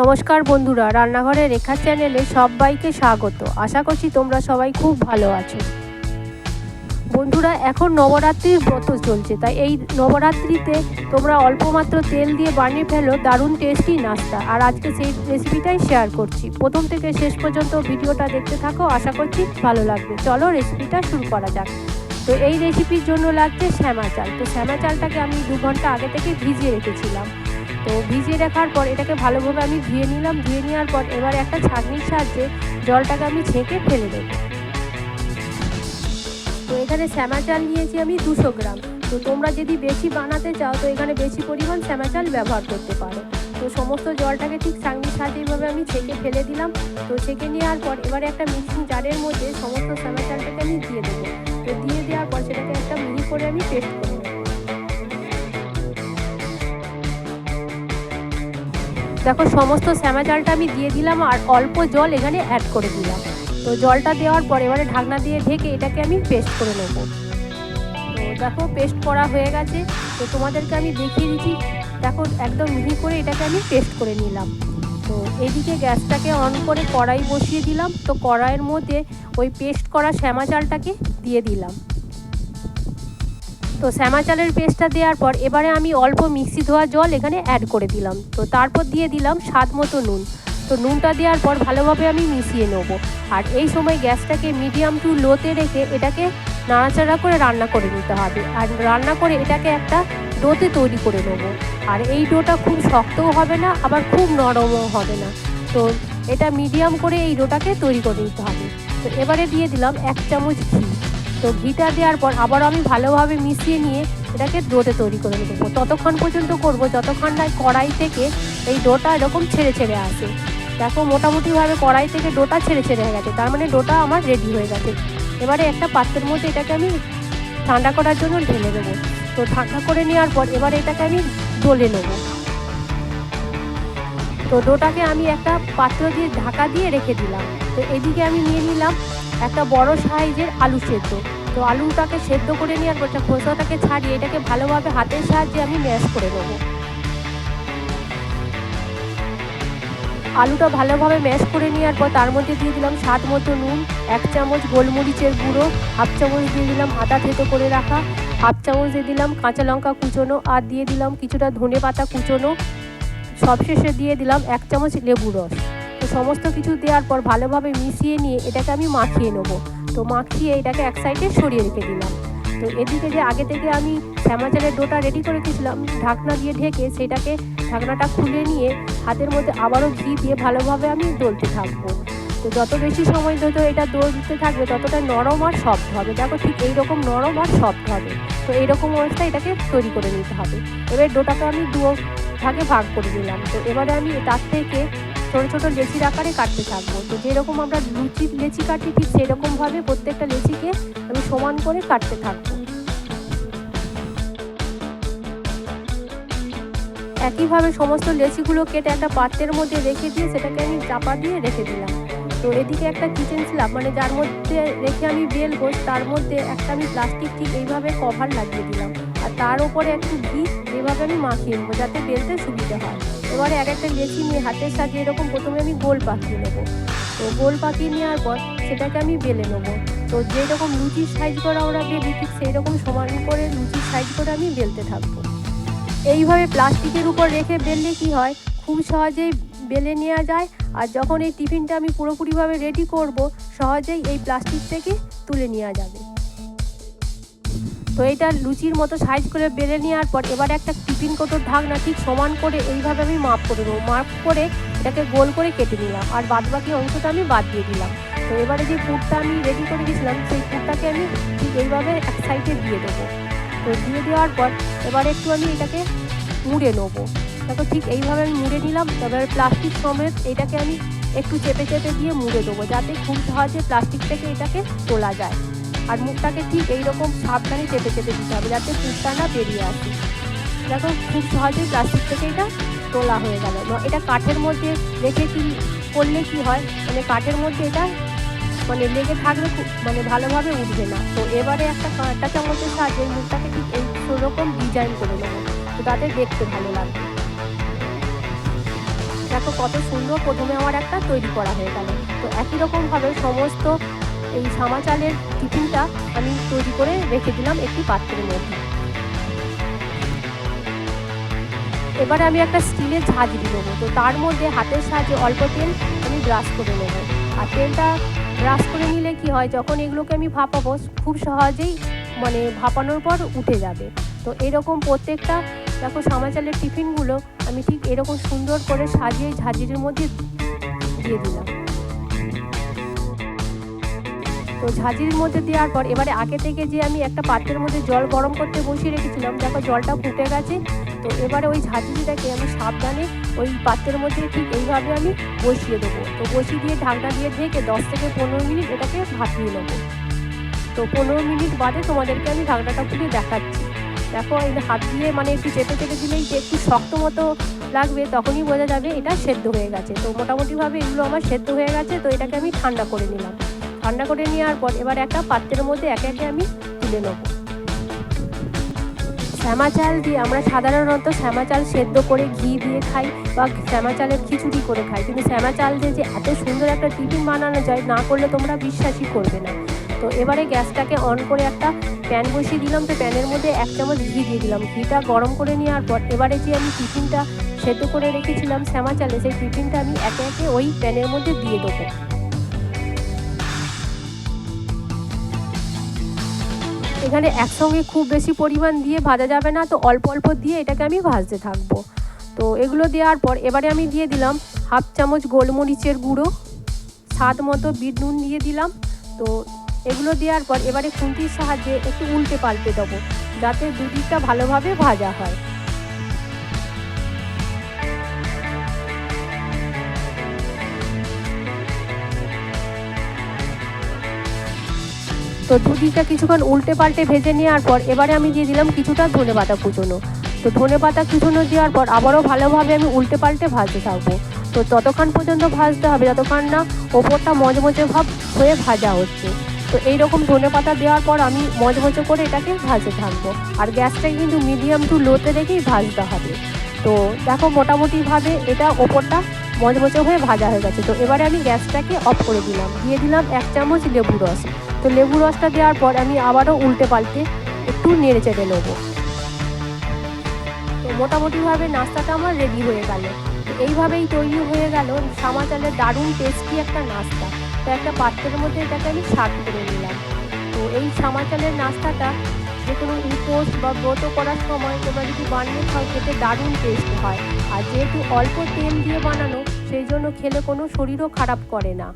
নমস্কার বন্ধুরা রান্নাঘরে রেখা চ্যানেলে সবাইকে স্বাগত। আশা করছি তোমরা সবাই খুব ভালো আছো। বন্ধুরা, এখন নবরাত্রির ব্রত চলছে, তাই এই নবরাত্রিতে তোমরা অল্প মাত্র তেল দিয়ে বানিয়ে ফেলো, দারুণ টেস্টি নাস্তা। আর আজকে সেই রেসিপিটাই শেয়ার করছি। প্রথম থেকে শেষ পর্যন্ত ভিডিওটা দেখতে থাকো, আশা করছি ভালো লাগবে। চলো রেসিপিটা শুরু করা যাক। তো এই রেসিপির জন্য লাগছে শ্যামা চাল তো শ্যামা চালটাকে আমি দু ঘণ্টা আগে থেকে ভিজিয়ে রেখেছিলাম। তো ভিজিয়ে রাখার পর এটাকে ভালোভাবে আমি ধুয়ে নিলাম, ধুয়ে নেওয়ার পর এবার একটা ছাঁকনির সাহায্যে জলটাকে আমি ছেঁকে ফেলে দেবো। তো এখানে শ্যামা চাল নিয়েছি আমি দুশো গ্রাম। তো তোমরা যদি বেশি বানাতে চাও, তো এখানে বেশি পরিমাণ শ্যামা চাল ব্যবহার করতে পারো। তো সমস্ত জলটাকে ঠিক ছাঁকনির সাহায্যে এইভাবে আমি ছেঁকে ফেলে দিলাম। তো ছেঁকে নেওয়ার পর এবারে একটা মিক্সিং জারের মধ্যে সমস্ত শ্যামা চালটাকে আমি দিয়ে দেবো। তো দিয়ে দেওয়ার পর সেটাকে একটা মিহি করে আমি পেস্ট করে দেখো, সমস্ত শ্যামা চালটা আমি দিয়ে দিলাম আর অল্প জল এখানে অ্যাড করে দিলাম। তো জলটা দেওয়ার পর এবারে ঢাকনা দিয়ে ঢেকে এটাকে আমি পেস্ট করে নেব। তো দেখো পেস্ট করা হয়ে গেছে। তো তোমাদেরকে আমি দেখিয়ে দিচ্ছি। দেখো, একদম মিহি করে এটাকে আমি পেস্ট করে নিলাম। তো এইদিকে গ্যাসটাকে অন করে কড়াই বসিয়ে দিলাম। তো কড়াইয়ের মধ্যে ওই পেস্ট করা শ্যামা চালটাকে দিয়ে দিলাম। তো শ্যামা চালের পেস্টটা দেওয়ার পর এবারে আমি অল্প মিক্সি ধোয়া জল এখানে অ্যাড করে দিলাম। তো তারপর দিয়ে দিলাম স্বাদ মতো নুন। তো নুনটা দেওয়ার পর ভালোভাবে আমি মিশিয়ে নেব। আর এই সময় গ্যাসটাকে মিডিয়াম টু লোতে রেখে এটাকে নাড়াচাড়া করে রান্না করে নিতে হবে। আর রান্না করে এটাকে একটা ডোতে তৈরি করে নেব। আর এই ডোটা খুব শক্তও হবে না, আবার খুব নরমও হবে না। তো এটা মিডিয়াম করে এই ডোটাকে তৈরি করে নিতে হবে। তো এবারে দিয়ে দিলাম এক চামচ ঘি। তো ঘিটা দেওয়ার পর আবার আমি ভালোভাবে মিশিয়ে নিয়ে এটাকে ডোতে তৈরি করে নেব ততক্ষণ পর্যন্ত করব, যতক্ষণ না কড়াই থেকে এই ডোটা এরকম ছেড়ে ছেড়ে আসে। দেখো, মোটামুটিভাবে কড়াই থেকে ডোটা ছেড়ে ছেড়ে হয়ে গেছে, তার মানে ডোটা আমার রেডি হয়ে গেছে। এবারে একটা পাত্রের মধ্যে এটাকে আমি ঠান্ডা করার জন্য ঢেলে দেবো। তো ঠান্ডা করে নেওয়ার পর এবার এটাকে আমি ডলে নেব। তো ডোটাকে আমি একটা পাত্র দিয়ে ঢাকা দিয়ে রেখে দিলাম। তো এদিকে আমি নিয়ে নিলাম একটা বড় সাইজের আলু সেদ্ধ। তো আলুটাকে সেদ্ধ করে নেওয়ার পর খোসাটাকে ছাড়িয়ে এটাকে ভালোভাবে হাতের সাহায্যে আমি ম্যাশ করে নেব। আলুটা ভালোভাবে ম্যাশ করে নেওয়ার পর তার মধ্যে দিয়ে দিলাম স্বাদ মতো নুন, এক চামচ গোলমরিচের গুঁড়ো, হাফ চামচ দিয়ে দিলাম আদা থেতো করে রাখা, হাফ চামচ দিয়ে দিলাম কাঁচা লঙ্কা কুচোনো আর দিয়ে দিলাম কিছুটা ধনে পাতা কুচোনো। সবশেষে দিয়ে দিলাম এক চামচ লেবু রস। সমস্ত কিছু দেওয়ার পর ভালোভাবে মিশিয়ে নিয়ে এটাকে আমি মাখিয়ে নেব। তো মাখিয়ে এটাকে এক সাইডে সরিয়ে রেখে দিলাম। তো এদিকে যে আগে থেকে আমি শ্যামা চালের ডোটা রেডি করে রেখেছিলাম ঢাকনা দিয়ে ঢেকে সেটাকে ঢাকনাটা খুলে নিয়ে হাতের মধ্যে আবারও ঘি দিয়ে ভালোভাবে আমি দলতে থাকব। তো যত বেশি সময় ধরে এটা দলতে থাকবে, ততটা নরম আর সফট হবে। দেখো ঠিক এইরকম নরম আর সফট হবে। তো এইরকম অবস্থায় এটাকে তৈরি করে নিতে হবে। এবার ডোটাকে আমি দু ভাগে ভাগ করে দিলাম তো এবারে আমি তার থেকে ছোটো ছোটো লেচির আকারে কাটতে থাকব। তো যেরকম আমরা লুচি, লেচি কাটি, ঠিক সেরকমভাবে প্রত্যেকটা লেচিকে আমি সমান করে কাটতে থাকব। একইভাবে সমস্ত লেচিগুলো কেটে একটা পাত্রের মধ্যে রেখে দিয়ে সেটাকে আমি চাপা দিয়ে রেখে দিলাম। তো এদিকে একটা কিচেন স্ল্যাব মানে যার মধ্যে রেখে আমি বেলবো তার মধ্যে একটা আমি প্লাস্টিক ঠিক এইভাবে কভার লাগিয়ে দিলাম। আর তার উপরে একটু ঘি এভাবে আমি মাখিয়ে নেব, যাতে বেলতে সুবিধা হয়। এবারে এক একটা লেচি নিয়ে হাতের সাথে এরকম প্রথমে আমি গোল পাকিয়ে নেব। তো গোল পাকিয়ে নেওয়ার পর সেটাকে আমি বেলে নেব। তো যেই রকম লুচির সাইজ করা ওরা বেলি, ঠিক সেই রকম সমান করে লুচির সাইজ করে আমি বেলতে থাকব। এইভাবে প্লাস্টিকের উপর রেখে বেললে কি হয়? খুব সহজেই বেলে নেওয়া যায়। আর যখন এই টিফিনটা আমি পুরোপুরিভাবে রেডি করব, সহজেই এই প্লাস্টিক থেকে তুলে নেওয়া যাবে। তো এটা লুচির মতো সাইজ করে বেলে নেওয়ার পর এবার একটা টিফিন কোটোর ঢাকনা ঠিক সমান করে এইভাবে আমি মাপ করে নেব। মাপ করে এটাকে গোল করে কেটে নিলাম আর বাদ বাকি অংশটা আমি বাদ দিয়ে দিলাম। তো এবারে যে পুরটা আমি রেডি করে দিয়েছিলাম, সেই পুরটাকে আমি ঠিক এইভাবে এক সাইডে দিয়ে দেবো। তো দিয়ে দেওয়ার পর এবারে একটু আমি এটাকে মুড়ে নেব। দেখো ঠিক এইভাবে আমি মুড়ে নিলাম, এবার প্লাস্টিক সমেত এটাকে আমি একটু চেপে চেপে দিয়ে মুড়ে দেবো যাতে খুব সহজে প্লাস্টিক থেকে এটাকে তোলা যায়। আর মুখটাকে ঠিক এইরকম সাবধানে চেপে চেপে দিতে হবে যাতে পুরটা না বেরিয়ে আসে। দেখো, খুব সহজেই প্লাস্টিক থেকে এটা তোলা হয়ে গেল। এটা কাঠের মধ্যে রেখে কি করলে কি হয়? মানে কাঠের মধ্যে এটা মানে লেগে থাকলে খুব মানে ভালোভাবে উঠবে না। তো এবারে একটা কাঁটা চামচের সাহায্যে মুখটাকে ঠিক এই সেরকম ডিজাইন করে নেব। তো তাতে দেখতে ভালো লাগবে। দেখো কত সুন্দর প্রথমে আমার একটা তৈরি করা হয়ে গেল। তো একই রকমভাবে সমস্ত এই সামা চালের টিফিনটা আমি তৈরি করে রেখে দিলাম একটি পাত্রের মধ্যে। এবারে আমি একটা স্টিলের ঝাঁঝরি নেব। তো তার মধ্যে হাতের সাহায্যে অল্প তেল আমি ব্রাশ করে নেব। আর তেলটা ব্রাশ করে নিলে কি হয়, যখন এগুলোকে আমি ভাপাবো, খুব সহজেই মানে ভাপানোর পর উঠে যাবে। তো এরকম প্রত্যেকটা দেখো সামা চালের টিফিনগুলো আমি ঠিক এরকম সুন্দর করে সাজিয়ে ঝাঁঝরির মধ্যে দিয়ে দিলাম। তো ঝাঁঝরির মধ্যে দেওয়ার পর এবারে আগে থেকে যে আমি একটা পাত্রের মধ্যে জল গরম করতে বসিয়ে রেখেছিলাম, দেখো জলটা ফুটে গেছে। তো এবারে ওই ঝাঁঝিটাকে আমি সাবধানে ওই পাত্রের মধ্যে ঠিক এইভাবে আমি বসিয়ে দেবো। তো বসিয়ে দিয়ে ঢাকনা দিয়ে ঢেকে দশ থেকে পনেরো মিনিট এটাকে ভাপিয়ে নেব। তো পনেরো মিনিট বাদে তোমাদেরকে আমি ঢাকনাটা খুলে দেখাচ্ছি। দেখো এই হাত দিয়ে মানে একটু চেপে চেপে দিলেই যে একটু শক্ত মতো লাগবে তখনই বোঝা যাবে এটা সেদ্ধ হয়ে গেছে। তো মোটামুটিভাবে এগুলো আমার সেদ্ধ হয়ে গেছে, তো এটাকে আমি ঠান্ডা করে নিলাম। ঠান্ডা করে নেওয়ার পর এবার একটা পাত্রের মধ্যে একে একে আমি তুলে নেব। শ্যামা চাল দিয়ে আমরা সাধারণত শ্যামা চাল সেদ্ধ করে ঘি দিয়ে খাই বা শ্যামা চালের খিচুড়ি করে খাই। কিন্তু শ্যামা চাল দিয়ে যে এত সুন্দর একটা টিফিন বানানো যায়, না করলে তোমরা বিশ্বাসই করবে না। তো এবারে গ্যাসটাকে অন করে একটা প্যান বসিয়ে দিলাম। তো প্যানের মধ্যে এক চামচ ঘি দিয়ে দিলাম। ঘিটা গরম করে নেওয়ার পর এবারে যে আমি টিফিনটা সেদ্ধ করে রেখেছিলাম শ্যামা চালে, সেই টিফিনটা আমি একে একে ওই প্যানের মধ্যে দিয়ে দেবো। এখানে একসঙ্গে খুব বেশি পরিমাণ দিয়ে ভাজা যাবে না, তো অল্প অল্প দিয়ে এটাকে আমি ভাজতে থাকব। তো এগুলো দেওয়ার পর এবারে আমি দিয়ে দিলাম হাফ চামচ গোলমরিচের গুঁড়ো, স্বাদ মতো বিট নুন দিয়ে দিলাম। তো এগুলো দেওয়ার পর এবারে খুন্তির সাহায্যে একটু উল্টে পাল্টে দেবো, যাতে দুদিকটা ভালোভাবে ভাজা হয়। তো দুদিকটা কিছুক্ষণ উল্টে পাল্টে ভেজে নেওয়ার পর এবারে আমি দিয়ে দিলাম কিছুটা ধনে পাতা কুচোনো। তো ধনে পাতা কুচোনো দেওয়ার পর আবারও ভালোভাবে আমি উল্টে পাল্টে ভাজতে থাকব। তো ততক্ষণ পর্যন্ত ভাজতে হবে, যতক্ষণ না ওপরটা মজমজে ভাব হয়ে ভাজা হচ্ছে। তো এইরকম ধনে পাতা দেওয়ার পর আমি মজমজে করে এটাকে ভাজতে থাকব। আর গ্যাসটা কিন্তু মিডিয়াম টু লোতে রেখেই ভাজতে হবে। তো দেখো মোটামুটিভাবে এটা ওপরটা মজমজে হয়ে ভাজা হয়ে গেছে। তো এবারে আমি গ্যাসটাকে অফ করে দিলাম। দিয়ে দিলাম এক চামচ লেবু রস। তো লেবু রসটা দেওয়ার পর আমি আবারও উল্টে পাল্টে একটু নেড়ে চেড়ে নেব। তো মোটামুটিভাবে নাস্তাটা আমার রেডি হয়ে গেল। এইভাবেই তৈরি হয়ে গেল। সামা চালের দারুণ টেস্টি একটা নাস্তা। তো একটা পাত্রের মধ্যে এটাকে আমি সার্ভ করে নিলাম। তো এই সামা চালের নাস্তাটা যে কোনো উপোস বা ব্রত করার সময় তোমরা যদি বানিয়ে খাও, খেতে দারুণ টেস্ট হয়। আর যেহেতু অল্প তেল দিয়ে বানানো, সেই জন্য খেলে কোনো শরীরও খারাপ করে না।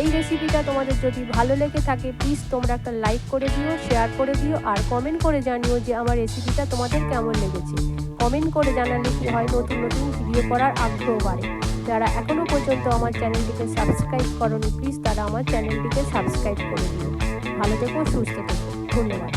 এই রেসিপিটা তোমাদের যদি ভালো লেগে থাকে প্লিজ তোমরা একটা লাইক করে দিও শেয়ার করে দিও, আর কমেন্ট করে জানিও যে আমার রেসিপিটা তোমাদের কেমন লেগেছে। কমেন্ট করে জানালে কি হয় নতুন নতুন ভিডিও করার আগ্রহ বাড়ে। যারা এখনও পর্যন্ত আমার চ্যানেলটিকে সাবস্ক্রাইব করনি প্লিজ তারা আমার চ্যানেলটিকে সাবস্ক্রাইব করে দিও। ভালো থেকো, সুস্থ থেকো। ধন্যবাদ।